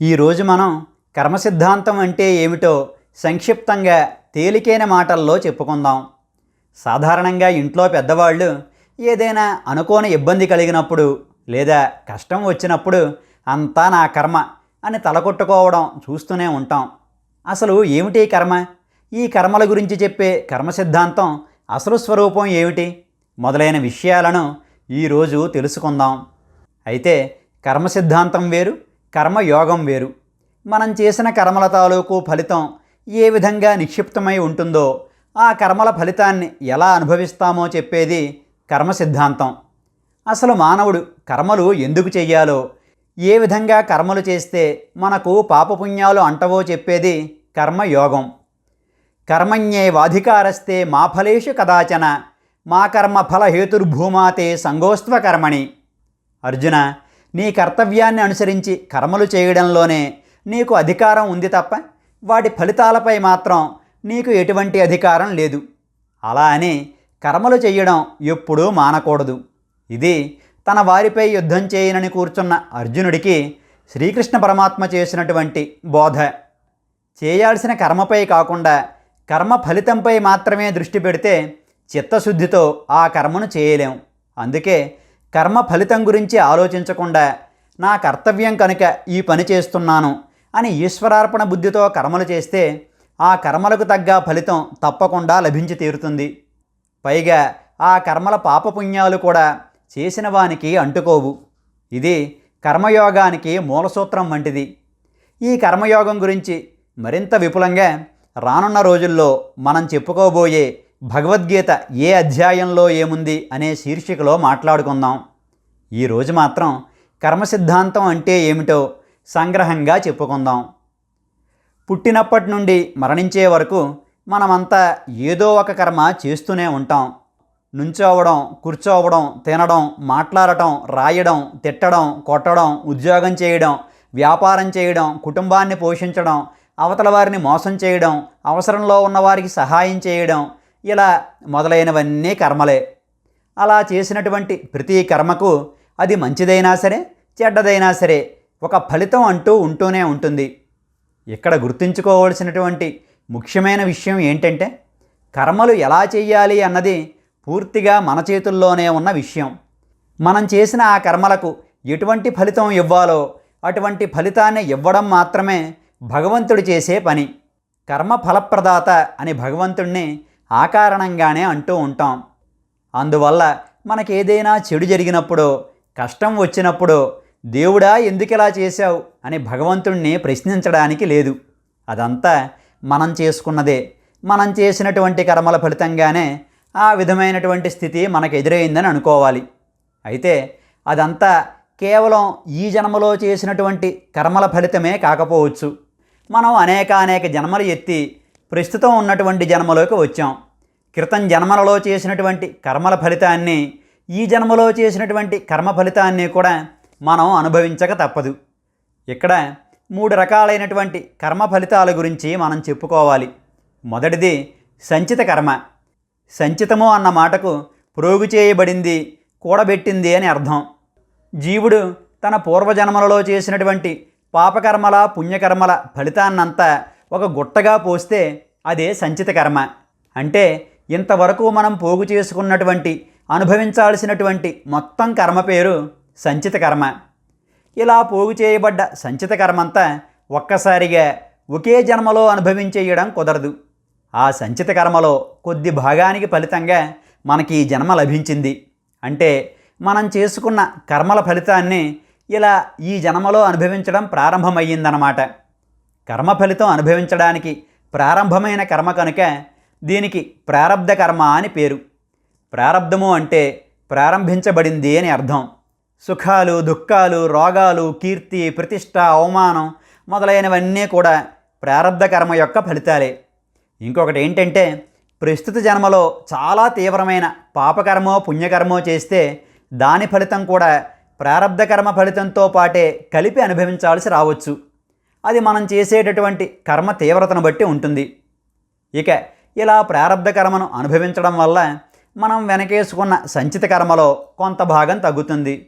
ఈరోజు మనం కర్మ సిద్ధాంతం అంటే ఏమిటో సంక్షిప్తంగా తేలికైన మాటల్లో చెప్పుకుందాం. సాధారణంగా ఇంట్లో పెద్దవాళ్ళు ఏదైనా అనుకోని ఇబ్బంది కలిగినప్పుడు లేదా కష్టం వచ్చినప్పుడు అంతా నా కర్మ అని తలకొట్టుకోవడం చూస్తూనే ఉంటాం. అసలు ఏమిటి కర్మ? ఈ కర్మల గురించి చెప్పే కర్మ సిద్ధాంతం అసలు స్వరూపం ఏమిటి? మొదలైన విషయాలను ఈరోజు తెలుసుకుందాం. అయితే కర్మ సిద్ధాంతం వేరు కర్మయోగం వేరు. మనం చేసిన కర్మల తాలూకు ఫలితం ఏ విధంగా నిక్షిప్తమై ఉంటుందో ఆ కర్మల ఫలితాన్ని ఎలా అనుభవిస్తామో చెప్పేది కర్మ సిద్ధాంతం అసలు మానవుడు కర్మలు ఎందుకు చెయ్యాలో ఏ విధంగా కర్మలు చేస్తే మనకు పాపపుణ్యాలు అంటవో చెప్పేది కర్మయోగం. కర్మణ్యేవాధికారస్తే మా ఫలేషు కదాచన మా కర్మ ఫలహేతుర్భూమాతే సంగోస్త్వ కర్మణి. అర్జున నీ కర్తవ్యాన్ని అనుసరించి కర్మలు చేయడంలోనే నీకు అధికారం ఉంది తప్ప వాటి ఫలితాలపై మాత్రం నీకు ఎటువంటి అధికారం లేదు. అలా అని కర్మలు చేయడం ఎప్పుడూ మానకూడదు. ఇది తన వారిపై యుద్ధం చేయనని కూర్చున్న అర్జునుడికి శ్రీకృష్ణ పరమాత్మ చేసినటువంటి బోధ. చేయాల్సిన కర్మపై కాకుండా కర్మ ఫలితంపై మాత్రమే దృష్టి పెడితే చిత్తశుద్ధితో ఆ కర్మను చేయలేం. అందుకే కర్మ ఫలితం గురించి ఆలోచించకుండా నా కర్తవ్యం కనుక ఈ పని చేస్తున్నాను అని ఈశ్వరార్పణ బుద్ధితో కర్మలు చేస్తే ఆ కర్మలకు తగ్గ ఫలితం తప్పకుండా లభించి తీరుతుంది. పైగా ఆ కర్మల పాపపుణ్యాలు కూడా చేసిన వానికి అంటుకోవు. ఇది కర్మయోగానికి మూలసూత్రం వంటిది. ఈ కర్మయోగం గురించి మరింత విపులంగా రానున్న రోజుల్లో మనం చెప్పుకోబోయే భగవద్గీత ఏ అధ్యాయంలో ఏముంది అనే శీర్షికలో మాట్లాడుకుందాం. ఈరోజు మాత్రం కర్మ సిద్ధాంతం అంటే ఏమిటో సంగ్రహంగా చెప్పుకుందాం. పుట్టినప్పటి నుండి మరణించే వరకు మనమంతా ఏదో ఒక కర్మ చేస్తూనే ఉంటాం. నుంచోవడం కూర్చోవడం తినడం మాట్లాడటం రాయడం తిట్టడం కొట్టడం ఉద్యోగం చేయడం వ్యాపారం చేయడం కుటుంబాన్ని పోషించడం అవతల వారిని మోసం చేయడం అవసరంలో ఉన్నవారికి సహాయం చేయడం ఇలా మొదలైనవన్నీ కర్మలే. అలా చేసినటువంటి ప్రతి కర్మకు అది మంచిదైనా సరే చెడ్డదైనా సరే ఒక ఫలితం అంటూ ఉంటూనే ఉంటుంది. ఇక్కడ గుర్తుంచుకోవాల్సినటువంటి ముఖ్యమైన విషయం ఏంటంటే కర్మలు ఎలా చేయాలి అన్నది పూర్తిగా మన చేతుల్లోనే ఉన్న విషయం. మనం చేసిన ఆ కర్మలకు ఎటువంటి ఫలితం ఇవ్వాలో అటువంటి ఫలితాన్ని ఇవ్వడం మాత్రమే భగవంతుడు చేసే పని. కర్మ ఫలప్రదాత అని భగవంతుణ్ణి ఆ కారణంగానే అంటూ ఉంటాం. అందువల్ల మనకేదైనా చెడు జరిగినప్పుడో కష్టం వచ్చినప్పుడో దేవుడా ఎందుకిలా చేశావు? అని భగవంతుణ్ణి ప్రశ్నించడానికి లేదు. అదంతా మనం చేసుకున్నదే. మనం చేసినటువంటి కర్మల ఫలితంగానే ఆ విధమైనటువంటి స్థితి మనకు ఎదురైందని అనుకోవాలి. అయితే అదంతా కేవలం ఈ జన్మలో చేసినటువంటి కర్మల ఫలితమే కాకపోవచ్చు. మనం అనేక అనేక జన్మలు ఎత్తి ప్రస్తుతం ఉన్నటువంటి జన్మలోకి వచ్చాం. క్రితం జన్మలలో చేసినటువంటి కర్మల ఫలితాన్ని ఈ జన్మలో చేసినటువంటి కర్మ ఫలితాన్ని కూడా మనం అనుభవించక తప్పదు. ఇక్కడ మూడు రకాలైనటువంటి కర్మ ఫలితాల గురించి మనం చెప్పుకోవాలి. మొదటిది సంచిత కర్మ. సంచితము అన్న మాటకు ప్రోగు చేయబడింది కూడబెట్టింది అని అర్థం. జీవుడు తన పూర్వజన్మలలో చేసినటువంటి పాపకర్మల పుణ్యకర్మల ఫలితాన్నంతా ఒక గుట్టగా పోస్తే అదే సంచిత కర్మ. అంటే ఇంతవరకు మనం పోగు చేసుకున్నటువంటి అనుభవించాల్సినటువంటి మొత్తం కర్మ పేరు సంచిత కర్మ. ఇలా పోగు చేయబడ్డ సంచిత కర్మంతా ఒక్కసారిగా ఒకే జన్మలో అనుభవించేయడం కుదరదు. ఆ సంచిత కర్మలో కొద్ది భాగానికి ఫలితంగా మనకి ఈ జన్మ లభించింది. అంటే మనం చేసుకున్న కర్మల ఫలితాన్ని ఇలా ఈ జన్మలో అనుభవించడం ప్రారంభమయ్యిందనమాట. కర్మ ఫలితం అనుభవించడానికి ప్రారంభమైన కర్మ కనుక దీనికి ప్రారంధ కర్మ అని పేరు. ప్రారబ్ధము అంటే ప్రారంభించబడింది అని అర్థం. సుఖాలు దుఃఖాలు రోగాలు కీర్తి ప్రతిష్ట అవమానం మొదలైనవన్నీ కూడా ప్రారంధ కర్మ యొక్క ఫలితాలే. ఇంకొకటి ఏంటంటే ప్రస్తుత జన్మలో చాలా తీవ్రమైన పాపకర్మో పుణ్యకర్మో చేస్తే దాని ఫలితం కూడా ప్రారంధ కర్మ ఫలితంతో పాటే కలిపి అనుభవించాల్సి రావచ్చు. అది మనం చేసేటటువంటి కర్మ తీవ్రతను బట్టి ఉంటుంది. ఇక ఇలా ప్రారబ్ధ కర్మను అనుభవించడం వల్ల మనం వెనకేసుకున్న సంచిత కర్మలో కొంత భాగం తగ్గుతుంది.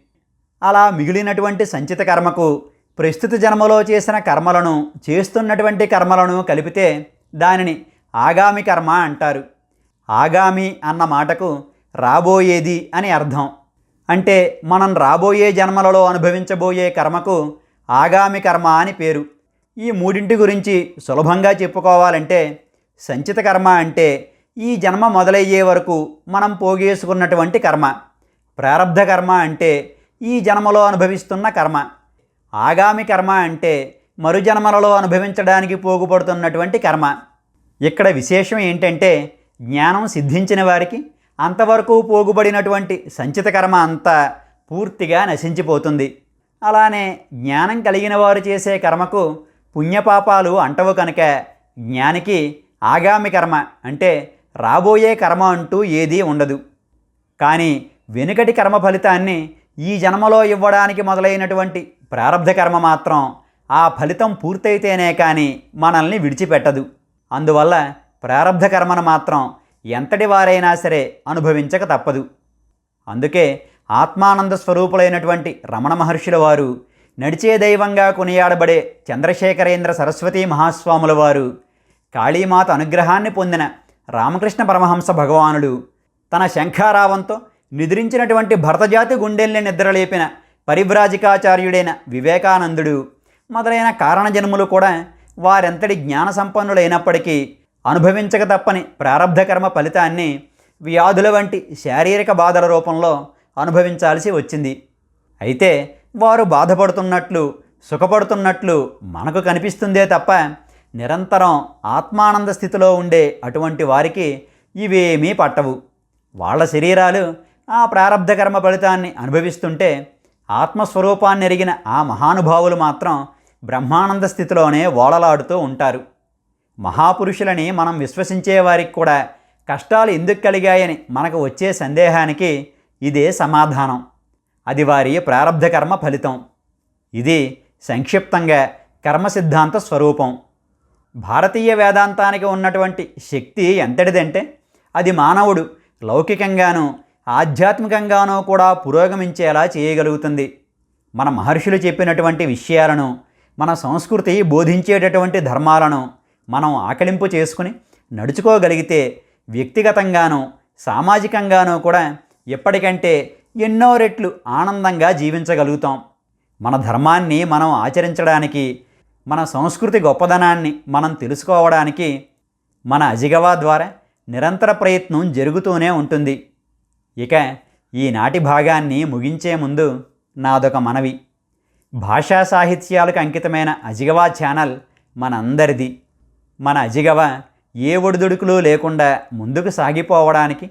అలా మిగిలినటువంటి సంచిత కర్మకు ప్రస్తుత జన్మలో చేసిన కర్మలను చేస్తున్నటువంటి కర్మలను కలిపితే దానిని ఆగామి కర్మ అంటారు. ఆగామి అన్న మాటకు రాబోయేది అని అర్థం. అంటే మనం రాబోయే జన్మలలో అనుభవించబోయే కర్మకు ఆగామి కర్మ అని పేరు. ఈ మూడింటి గురించి సులభంగా చెప్పుకోవాలంటే సంచిత కర్మ అంటే ఈ జన్మ మొదలయ్యే వరకు మనం పోగేసుకున్నటువంటి కర్మ. ప్రారబ్ధ కర్మ అంటే ఈ జన్మలో అనుభవిస్తున్న కర్మ. ఆగామి కర్మ అంటే మరు జన్మలలో అనుభవించడానికి పోగుపడుతున్నటువంటి కర్మ. ఇక్కడ విశేషం ఏంటంటే జ్ఞానం సిద్ధించిన వారికి అంతవరకు పోగుబడినటువంటి సంచిత కర్మ అంతా పూర్తిగా నశించిపోతుంది. అలానే జ్ఞానం కలిగిన వారు చేసే కర్మకు పుణ్యపాపాలు అంటవు కనుక జ్ఞానికి ఆగామి కర్మ అంటే రాబోయే కర్మ అంటూ ఏదీ ఉండదు. కానీ వెనుకటి కర్మ ఫలితాన్ని ఈ జన్మలో ఇవ్వడానికి మొదలైనటువంటి ప్రారంధ కర్మ మాత్రం ఆ ఫలితం పూర్తయితేనే కానీ మనల్ని విడిచిపెట్టదు. అందువల్ల ప్రారంధ కర్మను మాత్రం ఎంతటి వారైనా సరే అనుభవించక తప్పదు. అందుకే ఆత్మానంద స్వరూపులైనటువంటి రమణ మహర్షుల వారు నడిచే దైవంగా కొనియాడబడే చంద్రశేఖరేంద్ర సరస్వతి మహాస్వాముల వారు. కాళీమాత అనుగ్రహాన్ని పొందిన రామకృష్ణ పరమహంస భగవానుడు తన శంఖారావంతో నిద్రించినటువంటి భరతజాతి గుండెల్ని నిద్రలేపిన పరివ్రాజికాచార్యుడైన వివేకానందుడు. మొదలైన కారణజన్ములు కూడా వారెంతటి జ్ఞాన సంపన్నులైనప్పటికీ అనుభవించక తప్పని ప్రారంధకర్మ ఫలితాన్ని వ్యాధుల వంటి శారీరక బాధల రూపంలో అనుభవించాల్సి వచ్చింది. అయితే వారు బాధపడుతున్నట్లు సుఖపడుతున్నట్లు మనకు కనిపిస్తుందే తప్ప నిరంతరం ఆత్మానంద స్థితిలో ఉండే అటువంటి వారికి ఇవేమీ పట్టవు. వాళ్ళ శరీరాలు ఆ ప్రారంధ కర్మ ఫలితాన్ని అనుభవిస్తుంటే ఆత్మస్వరూపాన్ని ఎరిగిన ఆ మహానుభావులు మాత్రం బ్రహ్మానంద స్థితిలోనే ఓడలాడుతూ ఉంటారు. మహాపురుషులని మనం విశ్వసించే వారికి కూడా కష్టాలు ఎందుకు కలిగాయని మనకు వచ్చే సందేహానికి ఇదే సమాధానం. అది వారి ప్రారంధ కర్మ ఫలితం. ఇది సంక్షిప్తంగా కర్మ సిద్ధాంత స్వరూపం. భారతీయ వేదాంతానికి ఉన్నటువంటి శక్తి ఎంతటిదంటే అది మానవుడు లౌకికంగానూ ఆధ్యాత్మికంగానూ కూడా పురోగమించేలా చేయగలుగుతుంది. మన మహర్షులు చెప్పినటువంటి విషయాలను మన సంస్కృతి బోధించేటటువంటి ధర్మాలను మనం ఆకలింపు చేసుకుని నడుచుకోగలిగితే వ్యక్తిగతంగానూ సామాజికంగానూ కూడా ఎప్పటికంటే ఎన్నో రెట్లు ఆనందంగా జీవించగలుగుతాం. మన ధర్మాన్ని మనం ఆచరించడానికి మన సంస్కృతి గొప్పదనాన్ని మనం తెలుసుకోవడానికి మన అజిగవా ద్వారా నిరంతర ప్రయత్నం జరుగుతూనే ఉంటుంది. ఇక ఈనాటి భాగాన్ని ముగించే ముందు నాదొక మనవి. భాషా సాహిత్యాలకు అంకితమైన అజిగవా ఛానల్ మనందరిది. మన అజిగవ ఏ ఒడిదుడుకులు లేకుండా ముందుకు సాగిపోవడానికి